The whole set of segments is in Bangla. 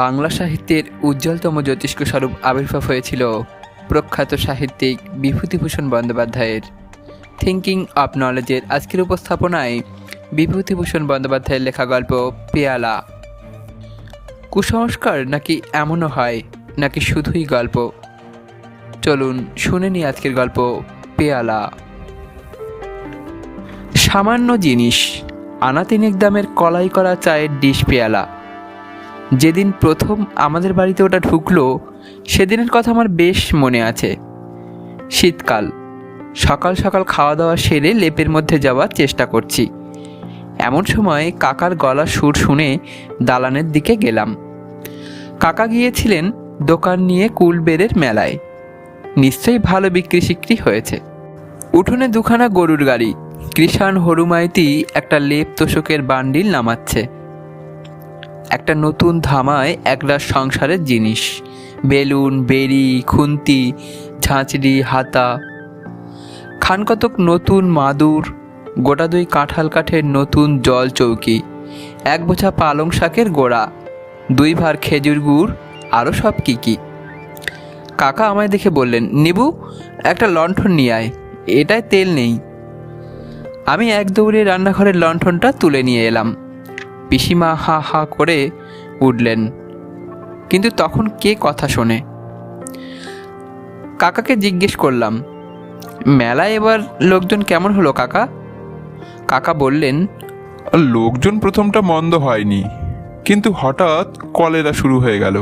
বাংলা সাহিত্যের উজ্জ্বলতম জ্যোতিষ্ক স্বরূপ আবির্ভাব হয়েছিল প্রখ্যাত সাহিত্যিক বিভূতিভূষণ বন্দ্যোপাধ্যায়ের। থিঙ্কিং অফ নলেজের আজকের উপস্থাপনায় বিভূতিভূষণ বন্দ্যোপাধ্যায়ের লেখা গল্প পেয়ালা। কুসংস্কার নাকি এমনও হয়, নাকি শুধুই গল্প? চলুন শুনে নি আজকের গল্প পেয়ালা। সামান্য জিনিস আনা তিনেক দামের কলাই করা চায়ের ডিশ পেয়ালা। যেদিন প্রথম আমাদের বাড়িতে ওটা ঢুকলো, সেদিনের কথা আমার বেশ মনে আছে। শীতকাল। সকাল সকাল খাওয়া দাওয়া সেরে লেপের মধ্যে যাওয়ার চেষ্টা করছি। এমন সময় কাকার গলা সুর শুনে দালানের দিকে গেলাম। কাকা গিয়েছিলেন দোকান নিয়ে কুলবেরের মেলায়। নিশ্চয়ই ভালো বিক্রি সিক্রি হয়েছে। উঠোনে দুখানা গরুর গাড়ি। কৃষাণ হরুমাইতি একটা লেপ তোষকের বান্ডিল নামাচ্ছে। একটা নতুন ধামায় একটা সংসারের জিনিস। বেলুন বেরি খুন্তি ঝাঁচড়ি হাতা। খানকতক নতুন মাদুর, গোটা দুই কাঁঠাল কাঠের নতুন জল চৌকি, এক বোঝা পালং শাকের গোড়া, দুই ভার খেজুর গুড় আরও সব কী কী। কাকা আমায় দেখে বললেন, নিবু, একটা লণ্ঠন নিয়ে আয়, এটায় তেল নেই। আমি এক দৌড়ে রান্নাঘরের লণ্ঠনটা তুলে নিয়ে এলাম। পিসিমা হা হা করে উঠলেন। কিন্তু তখন কে কথা শোনে? কাকাকে জিজ্ঞেস করলাম, মেলায় এবার লোকজন কেমন হলো কাকা? কাকা বললেন, লোকজন প্রথমটা মন্দ হয়নি, কিন্তু হঠাৎ কলেরা শুরু হয়ে গেল।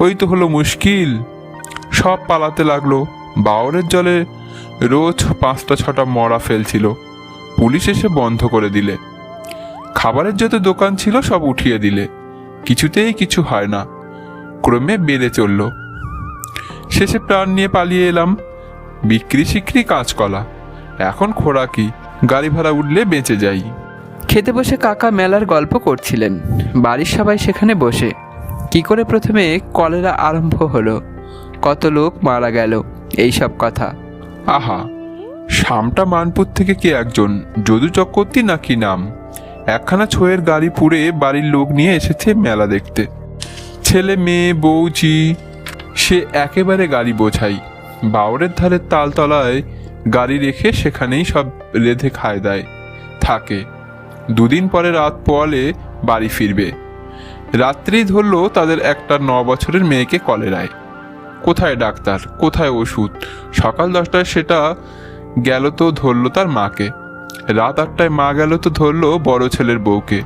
ওই তো হলো মুশকিল, সব পালাতে লাগল বাওরের জলে রোজ পাঁচটা ছটা মরা ফেলছিল, পুলিশ এসে বন্ধ করে দিলে। খাবারের যত দোকান ছিল সব উঠিয়ে দিলে। কিছুতেই কিছু হয় না। ক্রমে বেড়ে চলল। শেষে প্রাণ নিয়ে পালিয়ে এলাম। বিক্রি সিক্রি কাঁচকলা। এখন খোরাকি গাড়ি ভাড়া উঠলে বেঁচে যাই। খেতে বসে কাকা মেলার গল্প করছিলেন। বাড়ির সবাই সেখানে বসে। কি করে প্রথমে কলেরা আরম্ভ হলো? কত লোক মারা গেল? এই সব কথা। আহা! শামটা মানপুর থেকে কে একজন? যদু চক্রবর্তী নাকি নাম? একখানা ছোয়ের গাড়ি পুড়ে বাড়ির লোক নিয়ে এসেছে মেলা দেখতে। ছেলে, মেয়ে বউচি সে একেবারে গাড়ি বোঝাই। বাউরের ধারের তালতলায় গাড়ি রেখে সেখানেই সব রেধে খায় দেয়। থাকে। দুদিন পরে রাত পোয়ালে বাড়ি ফিরবে। রাত্রি ধরলো তাদের একটা ন বছরের মেয়েকে কলেরায়। কোথায় ডাক্তার? কোথায় ওষুধ? সকাল দশটায় সেটা গেল তো ধরলো তার মাকে। রাত আটটায় মা গেল তো ধরলো বড় ছেলের বউকে।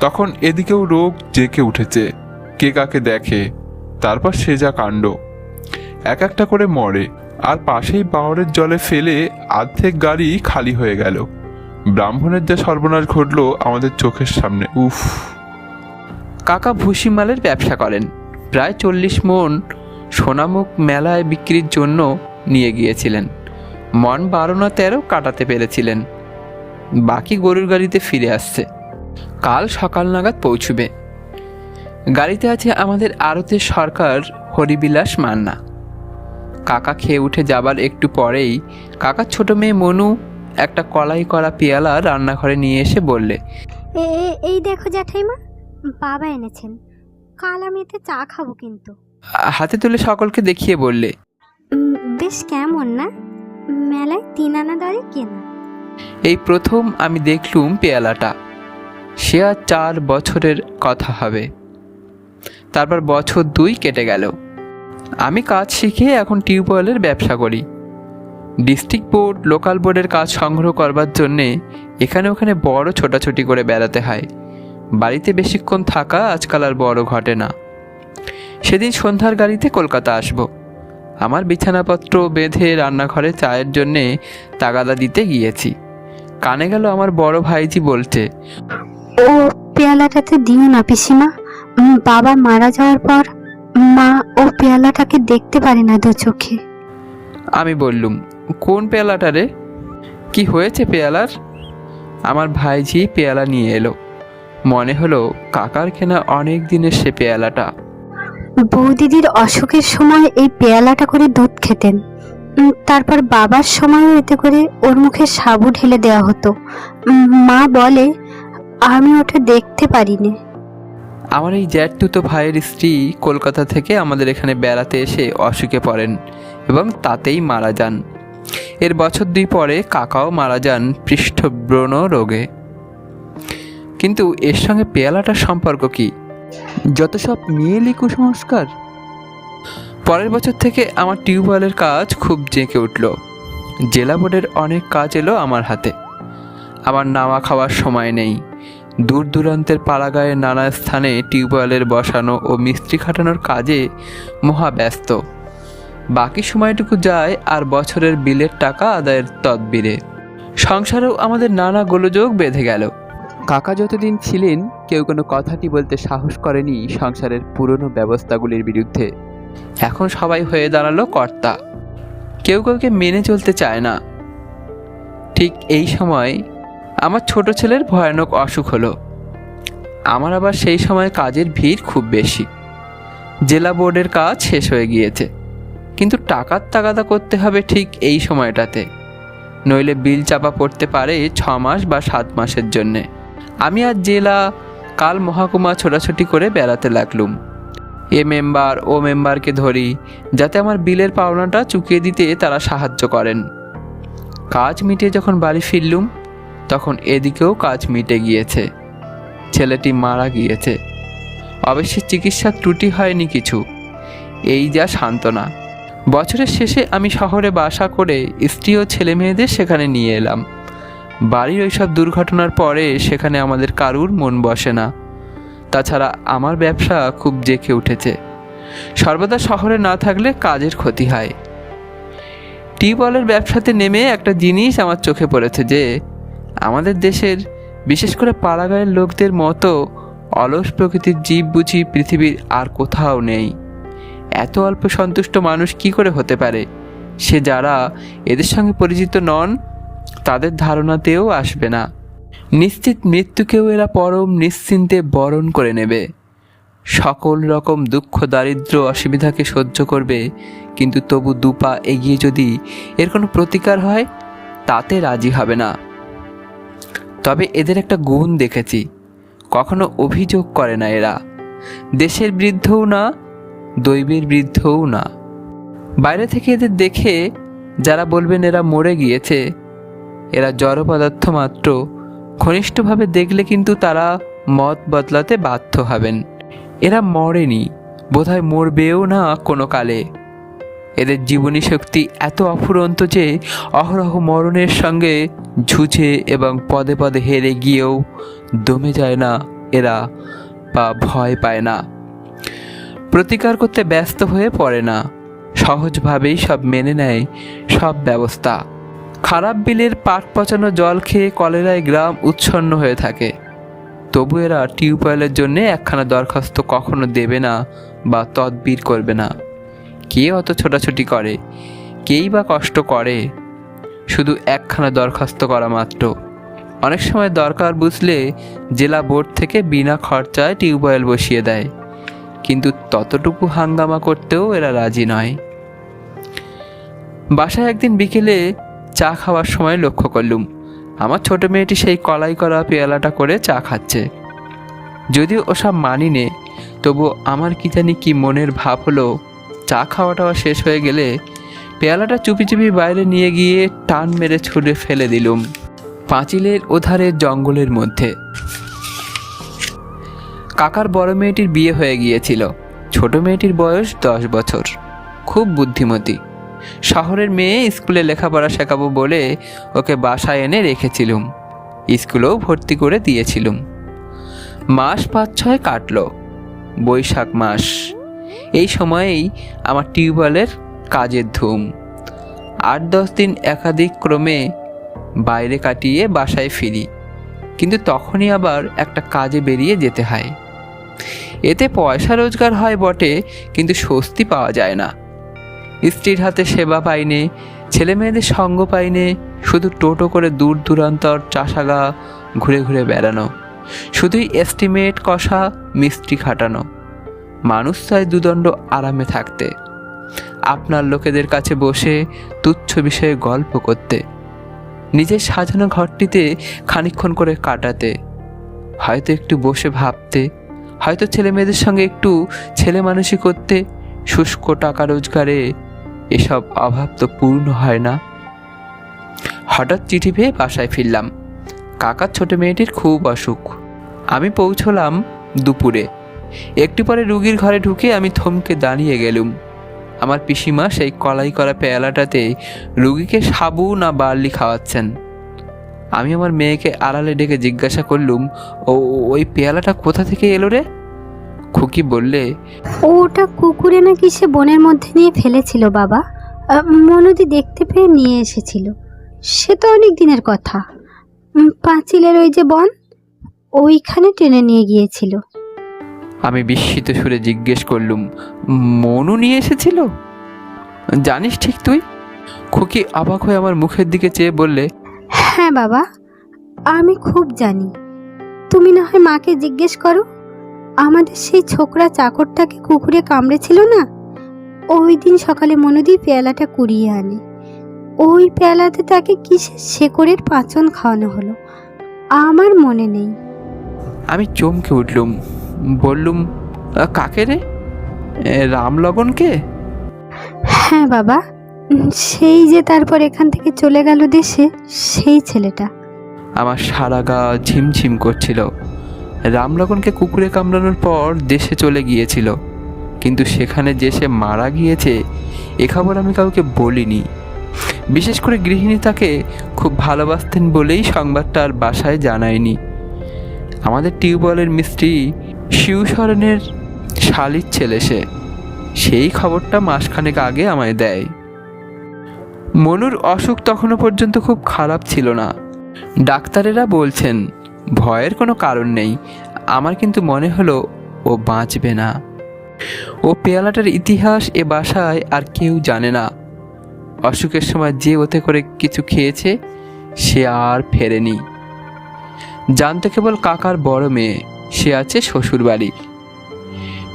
তখন এদিকেও রোগ জেকে উঠেছে, কে কাকে দেখে, তারপর সে যা কাণ্ড। এক একটা করে মরে, আর পাশেই বাওয়ারের জলে ফেলে আর্ধেক গাড়ি খালি হয়ে গেল। ব্রাহ্মণের যা সর্বনাশ ঘটলো আমাদের চোখের সামনে, উফ। কাকা ভুসিমালের ব্যবসা করেন। প্রায় চল্লিশ মন সোনামুখ মেলায় বিক্রির জন্য নিয়ে গিয়েছিলেন। মন বারো না তেরো কাটাতে পেরেছিলেন। বাকি গরুর গাড়িতে ফিরে আসছে। কাল সকাল নাগাদ পৌঁছবে। গাড়িতে আছে আমাদের আরতের সরকার হরিবিলাস মান্না। কাকা খেয়ে উঠে যাবার একটু পরেই কাকার ছোট মেয়ে মনু একটা কলাই করা পেয়ালা রান্নাঘরে নিয়ে এসে বললে এই দেখো জ্যাঠাইমা বাবা এনেছেন। কাল আমি এতে চা খাব কিন্তু। হাতে তুলে সকলকে দেখিয়ে বললে বেশ কেমন না? মেলায় তিন আনা দরে কেনা। এই প্রথম আমি দেখলুম পেয়ালাটা। সে আর চার বছরের কথা হবে। তারপর বছর দুই কেটে গেল। আমি কাজ শিখে এখন টিউবওয়েলের ব্যবসা করি। ডিস্ট্রিক্ট বোর্ড, লোকাল বোর্ডের কাজ সংগ্রহ করবার জন্যে এখানে ওখানে বড় ছোটাছুটি করে বেড়াতে হয়। বাড়িতে বেশিক্ষণ থাকা আজকাল আর বড় ঘটে না। সেদিন সন্ধ্যার গাড়িতে কলকাতা আসব। আমার বিছানাপত্র বেঁধে রান্নাঘরে চায়ের জন্যে তাগাদা দিতে গিয়েছি। কানে গেল আমার বড় ভাইজি বলছে ও পেয়ালাটাতে দিও না পিসিমা। বাবা মারা যাওয়ার পর মা ও পেয়ালাটাকে দেখতে পারে না দু চোখে। আমি বললুম কোন পেয়ালাটা রে? কি হয়েছে পেয়ালার? আমার ভাইজি পেয়ালা নিয়ে এলো। মনে হলো কাকার কেনা অনেক দিনের সে পেয়ালাটা। বৌদিদির অসুখের সময় এই পেয়ালাটা করে দুধ খেতেন। তারপর বাবার সময়ও এতে করে ওর মুখে সাবু ঢেলে দেওয়া হতো। মা বলে, আমি ওটা দেখতে পারিনি। আমার এই জ্যাঠতুতো ভাইয়ের স্ত্রী কলকাতা থেকে আমাদের এখানে বেড়াতে এসে অসুখে পড়েন এবং তাতেই মারা যান। এর বছর দুই পরে কাকাও মারা যান পৃষ্ঠব্রণ রোগে। কিন্তু এর সঙ্গে পেয়ালাটার সম্পর্ক কি? যত সব মেয়েলি কুসংস্কার। পরের বছর থেকে আমার টিউবওয়েলের কাজ খুব জেঁকে উঠল। জেলা বোর্ডের অনেক কাজ এলো আমার হাতে। আমার নামা খাওয়ার সময় নেই। দূর দূরান্তের পাড়াগাঁয়ের নানা স্থানে টিউবওয়েলের বসানো ও মিস্ত্রি খাটানোর কাজে মহা ব্যস্ত। বাকি সময়টুকু যায় আর বছরের বিলের টাকা আদায়ের তদবিরে। সংসারেও আমাদের নানা গোলযোগ বেঁধে গেল। কাকা যতদিন ছিলেন, কেউ কোনো কথাটি বলতে সাহস করেনি সংসারের পুরনো ব্যবস্থাগুলির বিরুদ্ধে। এখন সবাই হয়ে দাঁড়াল কর্তা। কেউ কাউকে মেনে চলতে চায় না। ঠিক এই সময় আমার ছোট ছেলের ভয়ানক অসুখ হলো। আমার আবার সেই সময় কাজের ভিড় খুব বেশি। জেলা বোর্ডের কাজ শেষ হয়ে গিয়েছে। কিন্তু টাকার তাগাদা করতে হবে ঠিক এই সময়টাতে। নইলে বিল চাপা পড়তে পারে ছ মাস বা সাত মাসের জন্যে। আমি আর জেলা, কাল মহাকুমা ছোটাছুটি করে বেড়াতে লাগলুম। এ মেম্বার, ও মেম্বারকে ধরি, যাতে আমার বিলের পাওনাটা চুকিয়ে দিতে তারা সাহায্য করেন। কাজ মিটিয়ে যখন বাড়ি ফিরলুম, তখন এদিকেও কাজ মিটে গিয়েছে। ছেলেটি মারা গিয়েছে। অবশ্যই চিকিৎসার ত্রুটি হয়নি কিছু। এই যা সান্ত্বনা। বছরের শেষে আমি শহরে বাসা করে স্ত্রী ও ছেলে মেয়েদের সেখানে নিয়ে এলাম। বাড়ির ওইসব দুর্ঘটনার পরে সেখানে আমাদের কারুর মন বসে না। তাছাড়া আমার ব্যবসা খুব জেঁকে উঠেছে। সর্বদা শহরে না থাকলে কাজের ক্ষতি হয়। টিউবওয়েলের ব্যবসাতে নেমে একটা জিনিস আমার চোখে পড়েছে যে, আমাদের দেশের বিশেষ করে পাড়াগাঁয়ের লোকদের মতো অলস প্রকৃতির জীব বুঝি পৃথিবীর আর কোথাও নেই। এত অল্প সন্তুষ্ট মানুষ কি করে হতে পারে? সে যারা এদের সঙ্গে পরিচিত নন তাদের ধারণাতেও আসবে না। নিশ্চিত মৃত্যুকেও এরা পরম নিশ্চিন্তে বরণ করে নেবে। সকল রকম দুঃখ দারিদ্র অসুবিধাকে সহ্য করবে, কিন্তু তবু দুপা এগিয়ে যদি এর কোনো প্রতিকার হয়, তাতে রাজি হবে না। তবে এদের একটা গুণ দেখেছি, কখনো অভিযোগ করে না এরা। দেশের বৃদ্ধও না, দৈবের বৃদ্ধও না। বাইরে থেকে এদের দেখে যারা বলবেন এরা মরে গিয়েছে এরা জড় পদার্থ মাত্র। ঘনিষ্ঠভাবে দেখলে কিন্তু তারা মত বদলাতে বাধ্য হবেন। এরা মরেনি, বোধহয় মরবেও না কোনো কালে। এদের জীবনী শক্তি এত অফুরন্ত যে অহরহ মরণের সঙ্গে ঝুঁঝে এবং পদে পদে হেরে গিয়েও দমে যায় না এরা বা ভয় পায় না। প্রতিকার করতে ব্যস্ত হয়ে পড়ে না। সহজভাবেই সব মেনে নেয়, সব ব্যবস্থা। খারাপ বিলের পাট পচানো জল খেয়ে কলেরায় গ্রাম উচ্ছন্ন হয়ে থাকে। তবু এরা টিউবওয়েলের জন্য একখানা দরখাস্ত কখনো দেবে না বা তদবির করবে না। কে অত ছোটাছুটি করে? কেই বা কষ্ট করে? শুধু একখানা দরখাস্ত করা মাত্র। অনেক সময় দরকার বুঝলে জেলা বোর্ড থেকে বিনা খরচায় টিউবওয়েল বসিয়ে দেয়। কিন্তু ততটুকু হাঙ্গামা করতেও এরা রাজি নয়। বাসায় একদিন বিকেলে চা খাওয়ার সময় লক্ষ্য করলুম। আমার ছোট মেয়েটি সেই কলাই করা পেয়ালাটা করে চা খাচ্ছে। যদিও ওসব মানি নে তবু আমার কি জানি কি মনের ভাব হলো। চা খাওয়াটাও শেষ হয়ে গেলে পেয়ালাটা চুপি চুপি বাইরে নিয়ে গিয়ে টান মেরে ছুঁড়ে ফেলে দিলুম, পাঁচিলের ওধারে জঙ্গলের মধ্যে। কাকার বড় মেয়েটির বিয়ে হয়ে গিয়েছিল। ছোট মেয়েটির বয়স দশ বছর। খুব বুদ্ধিমতী। শহরের মেয়ে স্কুলে লেখাপড়া শেখাবো বলে ওকে বাসায় এনে রেখেছিলুম। স্কুলেও ভর্তি করে দিয়েছিলুম। মাস পাঁচ ছয় কাটলো, বৈশাখ মাস। এই সময়েই আমার টিউবওয়েলের কাজের ধুম। আট দশ দিন একাধিক ক্রমে বাইরে কাটিয়ে বাসায় ফিরি, কিন্তু তখনই আবার একটা কাজে বেরিয়ে যেতে হয়। এতে পয়সা রোজগার হয় বটে, কিন্তু স্বস্তি পাওয়া যায় না। স্ত্রীর হাতে সেবা পাইনে, ছেলে মেয়েদের সঙ্গ পাইনে, শুধু টোটো করে দূর দূরান্তর চাষাগা ঘুরে ঘুরে বেড়ানো। শুধুই এস্টিমেট কষা, মিস্ত্রি খাটানো। মানুষ চায় দুদণ্ড আরামে থাকতে। আপনার লোকেদের কাছে বসে তুচ্ছ বিষয়ে গল্প করতে। নিজের সাজানো ঘরটিতে খানিক্ষণ করে কাটাতে। হয়তো একটু বসে ভাবতে, হয়তো ছেলে মেয়েদের সঙ্গে একটু ছেলে মানুষই করতে, শুষ্ক টাকা রোজগারে এসব অভাব তো পূর্ণ হয় না। হঠাৎ চিঠি পেয়ে বাসায় ফিরলাম। কাকার ছোট মেয়েটির খুব অসুখ। আমি পৌঁছলাম দুপুরে। একটু পরে রুগীর ঘরে ঢুকে আমি থমকে দাঁড়িয়ে গেলুম। আমার পিসিমা সেই কলাই করা পেয়ালাটাতে রুগীকে সাবু না বার্লি খাওয়াচ্ছেন। আমি আমার মেয়েকে আড়ালে ডেকে জিজ্ঞাসা করলুম ও, ওই পেয়ালাটা কোথা থেকে এলো রে? খুকি বললে ওটা কুকুরে নাকি সে বনের মধ্যে নিয়ে ফেলেছিল বাবা। মনুদি দেখতে পেয়ে নিয়ে এসেছিল। সে তো অনেক দিনের কথা। পাঁচিলের ওই যে বন ওইখানে টেনে নিয়ে গিয়েছিল। আমি বিস্মিত সুরে জিজ্ঞেস করলুম মনু নিয়ে এসেছিল? জানিস ঠিক তুই? খুকি অবাক হয়ে আমার মুখের দিকে চেয়ে বললে হ্যাঁ বাবা আমি খুব জানি। তুমি না হয় মাকে জিজ্ঞেস করো। আমাদের সেই ছোকরা চাকরটাকে কুকুরে কামড়েছিল না? ওই দিন সকালে মনোদি পেয়ালাটা কুড়িয়ে আনে। ওই পেয়ালাতে তাকে কিসের শেকড়ের পাচন খাওয়ানো হলো? আমার মনে নেই। আমি চমকে উঠলুম বললুম কাকে রে? এ, রামলগনকে হ্যাঁ বাবা সেই যে তারপর এখান থেকে চলে গেল দেশে সেই ছেলেটা। আমার সারা গা ঝিমঝিম করছিল। রামলগনকে কুকুরে কামড়ানোর পর দেশে চলে গিয়েছিল। কিন্তু সেখানে যে সে মারা গিয়েছে, এ খবর আমি কাউকে বলিনি। বিশেষ করে গৃহিণী তাকে খুব ভালোবাসতেন বলেই সংবাদটা আর বাসায় জানায়নি। আমাদের টিউবওয়েলের মিস্ত্রি শিবশরণের শালির ছেলে সে। সেই খবরটা মাসখানেক আগে আমায় দেয়। মনুর অসুখ তখনও পর্যন্ত খুব খারাপ ছিল না। ডাক্তারেরা বলছেন ভয়ের কোনো কারণ নেই। আমার কিন্তু মনে হলো ও বাঁচবে না। ও পেয়ালাটার ইতিহাস এ বাসায় আর কেউ জানে না। অসুখের সময় যে ওতে করে কিছু খেয়েছে, সে আর ফেরেনি। জানতে কেবল কাকার বড় মেয়ে, সে আছে শ্বশুর বাড়ি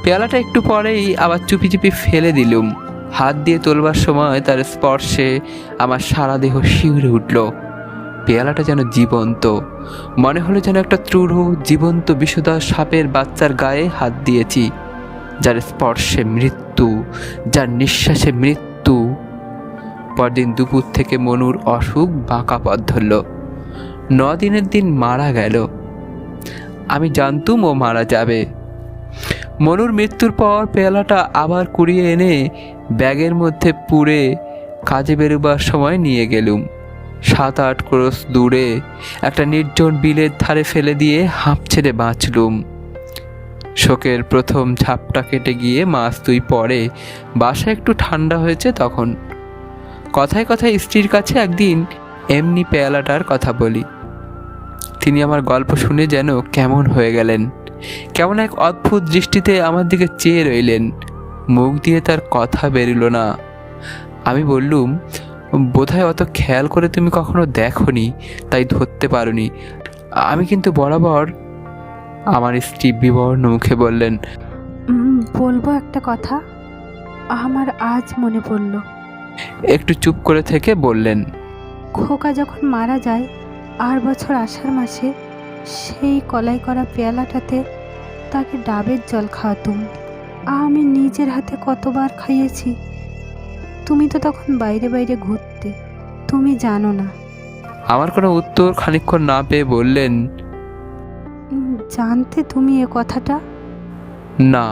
পেয়ালাটা একটু পরেই আবার চুপি চুপি ফেলে দিলুম। হাত দিয়ে তোলবার সময় তার স্পর্শে আমার সারা দেহ শিউরে উঠল। পেয়ালাটা যেন জীবন্ত। মনে হলো যেন একটা ত্রূঢ় জীবন্ত বিশুদা সাপের বাচ্চার গায়ে হাত দিয়েছি, যার স্পর্শে মৃত্যু, যার নিঃশ্বাসে মৃত্যু। পরদিন দুপুর থেকে মনুর অসুখ বাঁকা পথ ধরল ন দিনের দিন মারা গেল। আমি জানতুম ও মারা যাবে। মনুর মৃত্যুর পর পেয়ালাটা আবার কুড়িয়ে এনে ব্যাগের মধ্যে পুড়ে কাজে বেরোবার সময় নিয়ে গেলুম। সাত আট ক্রোশ দূরে একটা নির্জন বিলের ধারে ফেলে দিয়ে হাঁপ ছেড়ে বাঁচলুম। শোকের প্রথম ঝাপটা কেটে গিয়ে মাস দুই পরে বাসা একটু ঠান্ডা হয়েছে তখন। কথায় কথায় স্ত্রীর কাছে একদিন এমনি পেয়ালাটার কথা বলি। তিনি আমার গল্প শুনে যেন কেমন হয়ে গেলেন, কেমন এক অদ্ভুত দৃষ্টিতে আমার দিকে চেয়ে রইলেন। মুখ দিয়ে তার কথা বেরিল না। আমি বললুম বোধহয় অত খেয়াল করে তুমি কখনো দেখনি তাই ধরতে পারোনি। আমি কিন্তু বরাবর আমার স্ত্রী বিবর্ণ মুখে বললেন বলব একটা কথা? আমার আজ মনে পড়ল। একটু চুপ করে থেকে বললেন খোকা যখন মারা যায় আর বছর আষাঢ় মাসে সেই কলাই করা পেয়ালাটাতে তাকে ডাবের জল খাওয়াতুম। আমি নিজের হাতে কতবার খাইয়েছি তুমি তো তখন বাইরে বাইরে ঘুরতে তুমি জানো না। আমার কোনো উত্তর খানিকক্ষণ না পেয়ে বললেন জানতে তুমি এ কথাটা? না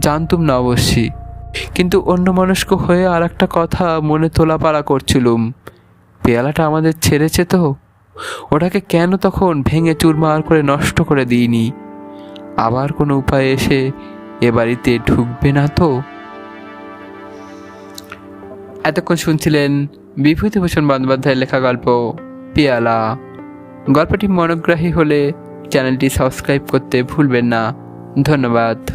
জানতুম না অবশ্যই কিন্তু অন্য মনস্ক হয়ে আর একটা কথা মনে তোলাপাড়া করছিলুম। পেয়ালাটা আমাদের ছেড়েছে তো ওটাকে কেন তখন ভেঙে চুরমার করে নষ্ট করে দিইনি? আবার কোনো উপায়ে এসে এ বাড়িতে ঢুকবে না তো? এতক্ষণ শুনছিলেন বিভূতিভূষণ বন্দ্যোপাধ্যায়ের লেখা গল্প পেয়ালা। গল্পটি মনোগ্রাহী হলে চ্যানেলটি সাবস্ক্রাইব করতে ভুলবেন না। ধন্যবাদ।